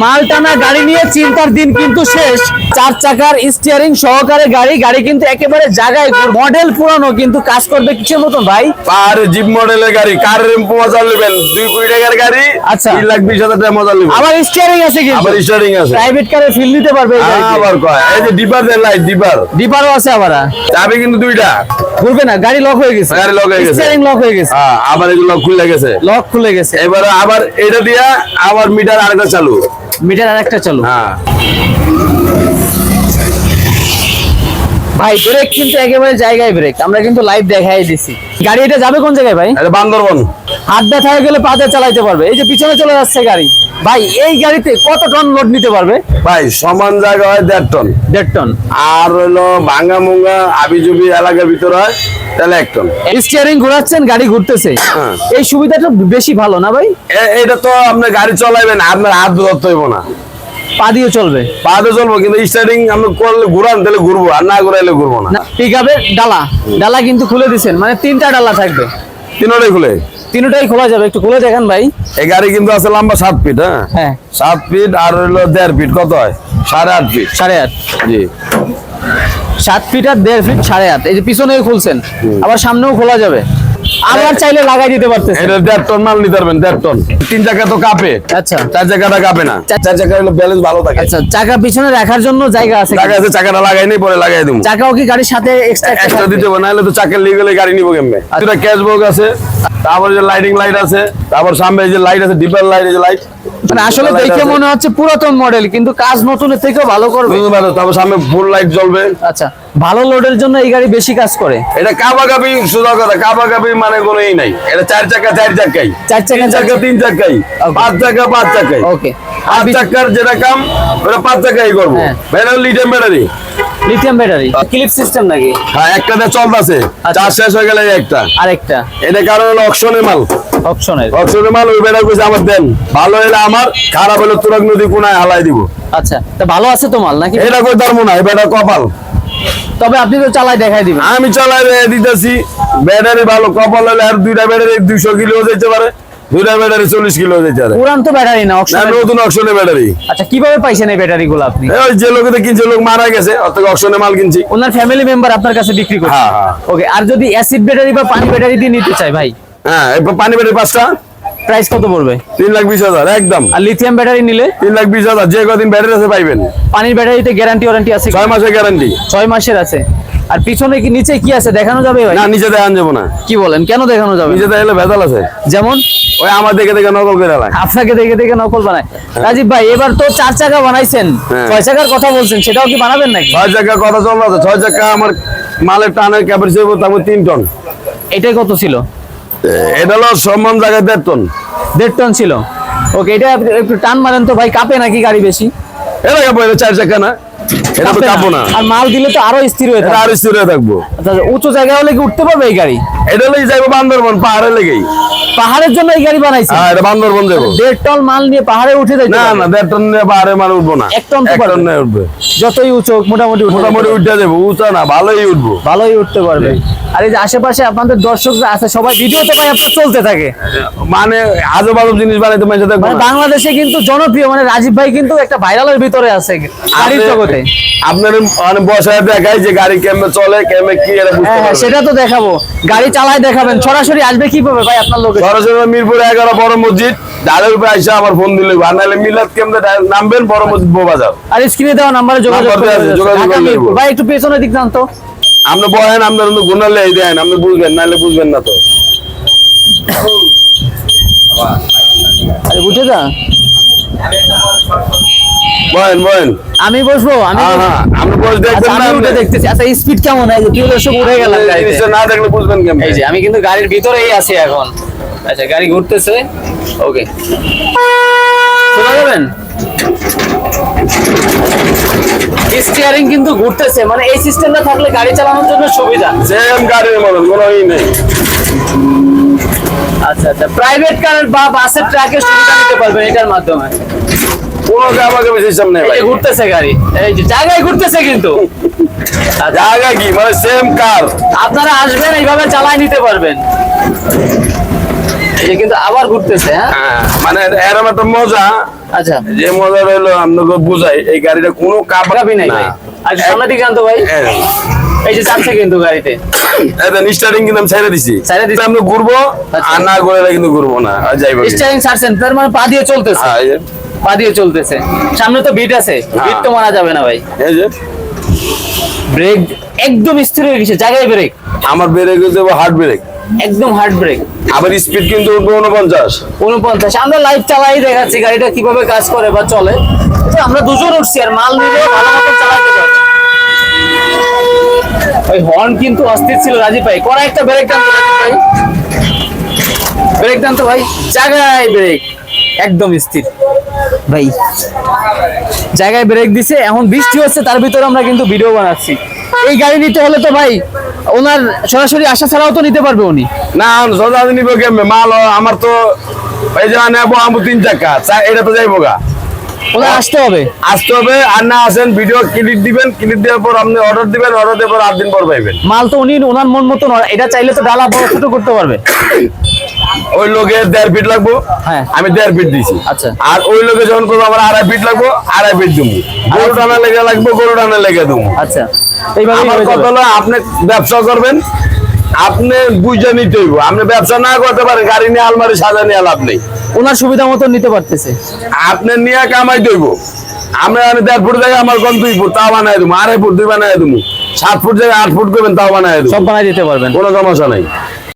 মাল টানা গাড়ি নিয়ে চিন্তার দিন কিন্তু শেষ। চার চাকার স্টিয়ারিং সহকারে গাড়ি গাড়ি কিন্তু একেবারে জায়গায় মডেল পুরানো কিন্তু কাজ করবে কিসের মতন ভাই? আর জিপ মডেলের গাড়ি কারের মজা নেবেন? দুই কোটি টাকার গাড়ি আচ্ছা। তিন লাখ বিশ হাজার টাকা মজা নেবেন। আবার স্টিয়ারিং আছে কিন্তু। আবার স্টার্টিং আছে। প্রাইভেট কারে ফিল দিতে পারবে। আবার কয়? এই যে ডিপার দেন লাইট ডিপার ডিপারও আছে আবার চাবি কিন্তু দুইটা। ঘুরবে না গাড়ি লক হয়ে গেছে। গাড়ি লক হয়ে গেছে। স্টিয়ারিং লক হয়ে গেছে। হ্যাঁ আবার এগুলো খুলে গেছে। লক খুলে গেছে। এবার আবার এটা দিয়া আবার মিটার আরেকটা চালু। মিটার আর একটা চালু। হ্যাঁ। ভাই ব্রেক কিন্তু একেবারে জায়গায় ব্রেক আমরা কিন্তু লাইভ দেখাই দিছি। গাড়ি এটা যাবে কোন জায়গায় ভাই? বান্দরবন। হাত ব্যথা হয়ে গেলে পাতে চালাইতে পারবে। এই যে পিছনে চলে যাচ্ছে গাড়ি ভাই এই গাড়িতে কত টন লোড নিতে পারবে? ভাই সমান জায়গা হয় দেড় টন। দেড় টন। আর হলো ভাঙ্গা মুঙ্গা আবি জুবি এলাকার ভিতরে হয় তাহলে এক টন। স্টিয়ারিং ঘোরাচ্ছেন গাড়ি ঘুরতেছে। হ্যাঁ। এই সুবিধাটা বেশি ভালো না ভাই? এটা তো আপনি গাড়ি চলাইবেন আপনার হাত ধরতে হইব না। পা দিয়ে চলবে। পাতে চলবো কিন্তু স্টার্টিং আপনি করলে ঘুরান তাহলে ঘুরবো আর না ঘুরাইলে ঘুরবো না। পিক ডালা। ডালা কিন্তু খুলে দিছেন মানে তিনটা ডালা থাকবে। তিনোটাই খুলে? তিনটাই খোলা যাবে একটু খুলে দেখেন ভাই। এই গাড়ি কিন্তু আছে লম্বা সাত ফিট হ্যাঁ? হ্যাঁ। সাত ফিট আর হলো দেড় ফিট কত হয়? সাড়ে আট ফিট সাড়ে আট। জি। সাত ফিট আর দেড় ফিট সাড়ে আট। এই যে পিছনে খুলছেন আবার সামনেও খোলা যাবে। আবার চাইলে লাগাই দিতে পারতেছে এটা দেড় টন মাল নিতে পারবেন দেড় টন। তিন চাকা তো কাঁপে। আচ্ছা। চার চাকাটা কাঁপে না। চার- চাকা হলো ব্যালেন্স ভালো থাকে। আচ্ছা চাকা পিছনে রাখার জন্য জায়গা আছে চাকা আছে চাকাটা লাগাই নেই পরে লাগাই দিব। চাকাও কি গাড়ির সাথে এক্সট্রা এক্সট্রা দিতে হবে নাহলে তো চাকের লিগে গেলে গাড়ি নিবো কেমনে? দুটা ক্যাশবক আছে তারপর যে লাইটিং লাইট আছে তারপর সামনে যে লাইট আছে ডিপার লাইট এই যে লাইট মানে আসলে দেখে মনে হচ্ছে পুরাতন মডেল কিন্তু কাজ নতুনের থেকেও ভালো করবে। তারপর সামনে ফুল লাইট জ্বলবে। আচ্ছা। ভালো লোডের জন্য এই গাড়ি বেশি কাজ করে। এটা কাবা কাপি সোজা কথা কাবা কাপি মানে কোনো ই নাই। এটা চার চাকা চার চাকাই। চার চাকা চাকা তিন চাকাই। পাঁচ চাকা পাঁচ চাকাই। ওকে পাঁচ চাকার যেটা কাম ওটা পাঁচ চাকাই করব। Battery lithium battery lithium battery clip system নাকি? হ্যাঁ একটাতে চলতেছে। আচ্ছা। চার শেষ হয়ে গেলে এই একটা। আরেকটা। এটা কারণ হলো অকশনের মাল। অপশনের অকশনের মাল ওই ব্যাটারি কইছে আমার দেন। ভালো হলে আমার খারাপ হলে তুরাগ নদী কোনায় হালাই দিব। আচ্ছা। তা ভালো আছে তো মাল নাকি? এটা কই ধর্ম না এটা কপাল। তবে আপনি তো চালাই দেখাই দিবেন। আমি চালাই দিতেছি। ব্যাটারি ভালো কপাল হলে আর দুইটা ব্যাটারি দুইশো কিলো যেতে পারে দুইটা ব্যাটারি চল্লিশ কিলো যেতে পারে। পুরান তো ব্যাটারি না না, অপশন নতুন অকশনের ব্যাটারি। আচ্ছা কীভাবে পাইছেন এই ব্যাটারি গুলো আপনি? ওই যে লোকেতে কিনছে লোক মারা গেছে অত অকশনে মাল কিনছি। ওনার ফ্যামিলি মেম্বার আপনার কাছে বিক্রি করছে? হ্যাঁ, হ্যাঁ। ওকে আর যদি অ্যাসিড ব্যাটারি বা পানি ব্যাটারি দিয়ে নিতে চাই ভাই? হ্যাঁ পানি ব্যাটারি পাঁচটা। প্রাইস কত পড়বে? তিন লাখ বিশ হাজার একদম। আর লিথিয়াম ব্যাটারি নিলে? তিন লাখ বিশ হাজার যে কদিন ব্যাটারি আছে পাইবেন। পানির ব্যাটারিতে গ্যারান্টি ওয়ারেন্টি আছে কি? ছয় মাসের গ্যারান্টি ছয় মাসের আছে। আর পিছনে কি নিচে কি আছে? দেখানো যাবে ভাই? না নিচে দেখান যাব না। কি বলেন? কেন দেখানো যাবে? নিচে দেখলে ভেজাল আছে। যেমন? ওই আমার দেখে দেখে নকল করে লাগ আপনাকে দেখে দেখে নকল বানায়। রাজীব ভাই এবার তো চার চাকা বানাইছেন। হ্যাঁ। ছয় চাকার কথা বলছেন সেটাও কি বানাবেন নাকি? ছয় চাকা কথা চল আছে ছয় চাকা আমার মালের টানের ক্যাপাসিটি তারপর তিন টন। এটাই কত ছিল? এটা হলো সমান জায়গায় দেড় টন। দেড় টন ছিল। ওকে এটা একটু টান মারেন তো ভাই কাঁপে নাকি গাড়ি বেশি? এটা কাপো চার চাকা না। এটা তো না। আর মাল দিলে তো আরও স্থির হয়ে এটা থাকে আর স্থির হয়ে থাকব। আচ্ছা, আচ্ছা, উঁচু জায়গা হলে কি উঠতে পারবে এই গাড়ি? এটা লেগে যাইবো বান্দরবন পাহাড়ে লেগেই। পাহাড়ের জন্য এই গাড়ি বানাইছে হ্যাঁ এটা বান্দরবন যাব দেড় টন মাল নিয়ে পাহাড়ে উঠে যাইতে না না দেড় টন নিয়ে পাহাড়ে মানে উঠবো না। এক টন তো পারবে। উঠবে। যতই উঁচু মোটামুটি মোটামুটি যাবে। উঠে যাব উঁচা না ভালোই উঠবো। ভালোই উঠতে পারবে। আর এই যে আশেপাশে আপনাদের দর্শকরা আছে সবাই ভিডিওতে ভাই আপনার চলতে থাকে। মানে আজব আজব জিনিস বানাইতে মানে বাংলাদেশে কিন্তু জনপ্রিয় মানে রাজীব ভাই কিন্তু একটা ভাইরালের ভিতরে আছে গাড়ির জগতে। আপনার মানে বসায় দেখাই যে গাড়ি কেমনে চলে কেমনে কি হ্যাঁ সেটা তো দেখাবো। গাড়ি চালায় দেখাবেন সরাসরি আসবে কীভাবে ভাই আপনার লোকে সরাসরি মিরপুর এগারো বড় মসজিদ ডালের উপরে আইসা আমার ফোন দিলে। নাহলে মিলাদ কেমনে নামবেন বড় মসজিদ বোবাজার। আর স্ক্রিনে দেওয়া নাম্বারে যোগাযোগ যোগাযোগ। ভাই একটু পেছনের দিক জানতো আপনি বলেন আপনার গুনালে এই দেন আপনি বুঝবেন নাহলে বুঝবেন না তো। আরে বুঝে যা। বলেন বলেন। আমি বসবো আমি হ্যাঁ। হ্যাঁ আপনি বস আচ্ছা, দেখবেন না আমি উঠে দেখতেছি। আচ্ছা স্পিড কেমন? হয় টিউলের সব উঠে গেলাম গাড়িতে। না দেখলে বুঝবেন কেমন? এই যে আমি কিন্তু গাড়ির ভিতরেই আছি এখন। আচ্ছা গাড়ি ঘুরতেছে। ওকে চলে যাবেন? স্টিয়ারিং কিন্তু ঘুরতেছে। মানে এই সিস্টেমটা থাকলে গাড়ি চালানোর জন্য সুবিধা। সেম গাড়ির মতন কোনো ই নেই। আচ্ছা আচ্ছা। প্রাইভেট কার বা বাসের ট্রাকের সুবিধা নিতে পারবেন এটার মাধ্যমে। কোনো আমাকে সিস্টেম নেই এই ভাই। যে ঘুরতেছে গাড়ি। এই যে জায়গায় ঘুরতেছে কিন্তু। জায়গা কি? মানে সেম কার আপনারা আসবেন এইভাবে চালায় নিতে পারবেন। কিন্তু আবার ঘুরতেছে হ্যাঁ? হ্যাঁ মানে একটা মজা। আচ্ছা। যে মজা রইল আপনাকে বুঝাই এই গাড়িটা কোনো নাই আর সামনে দিকে আনতো ভাই। এই যে যাচ্ছে কিন্তু গাড়িতে। স্টার্টিং কিন্তু আমি ছেড়ে দিছি। ছেড়ে দিছি। আমি ঘুরবো আচ্ছা। আর না করে কিন্তু ঘুরবো না। যাইবো ছাড়ছেন তার মানে পা দিয়ে চলতেছে। হ্যাঁ, পা দিয়ে চলতেছে। সামনে তো বিট আছে। বিট তো মারা যাবে না ভাই। এই যে। ব্রেক একদম স্থির হয়ে গেছে জায়গায় ব্রেক আমার ব্রেক হয়ে যাব হার্ড ব্রেক একদম হার্ড ব্রেক আবার স্পিড কিন্তু উঠবো উনপঞ্চাশ। উনপঞ্চাশ। আমরা লাইভ চালাই দেখাচ্ছি গাড়িটা কীভাবে কাজ করে বা চলে। তো আমরা দুজন উঠছি আর মাল নিলে ভালো মতো চালাতে পারব। ওই হর্ন কিন্তু অস্থির ছিল রাজীব ভাই। করা একটা ব্রেক রাজীব ভাই। ব্রেক টানতো ভাই। জায়গায় ব্রেক একদম স্থির। ভাই জায়গায় ব্রেক দিছে এখন বৃষ্টি হচ্ছে তার ভিতরে আমরা কিন্তু ভিডিও বানাচ্ছি। এই গাড়ি নিতে হলে তো ভাই ওনার সরাসরি আসা ছাড়াও তো নিতে পারবে উনি। না সোজা নিব কেমনে? মাল আমার তো এই যে নেব আমি তিন চাকা চা- এটা তো যাইবো গা। ওনার আসতে হবে। আসতে হবে আর না আসেন ভিডিও ক্লিক দিবেন ক্লিক দেওয়ার পর আপনি অর্ডার দিবেন অর্ডার দেওয়ার পর আট দিন পর পাইবেন। মাল তো উনি ওনার মন মতো এটা চাইলে তো ডালা বড় ছোট করতে পারবে। ওই লোকে দেড় ফিট লাগবো। হ্যাঁ। আমি দেড় ফিট দিছি। আচ্ছা। আর ওই লোকে যখন করব আমার আড়াই ফিট লাগবো আড়াই ফিট দিবো গরু টানা লেগে লাগবো গরু টানা লেগে দেবো আচ্ছা। আমার কথা হলো আপনি ব্যবসা করবেন আপনি বুঝে নিতে হইব। আপনি ব্যবসা না করতে পারেন গাড়ি নিয়ে আলমারি সাজা নিয়ে লাভ নেই। ওনার সুবিধা মতো নিতে পারতেছে। আপনি নিয়ে কামাই দইব। আমি আমি দেড় ফুট জায়গায় আমার কোন দুই ফুট তাও বানাই দেবো আড়াই ফুট দুই বানাই দেবো সাত ফুট জায়গায় আট ফুট করবেন তাও বানাই দেবো সব বানাই দিতে পারবেন। কোনো সমস্যা নাই।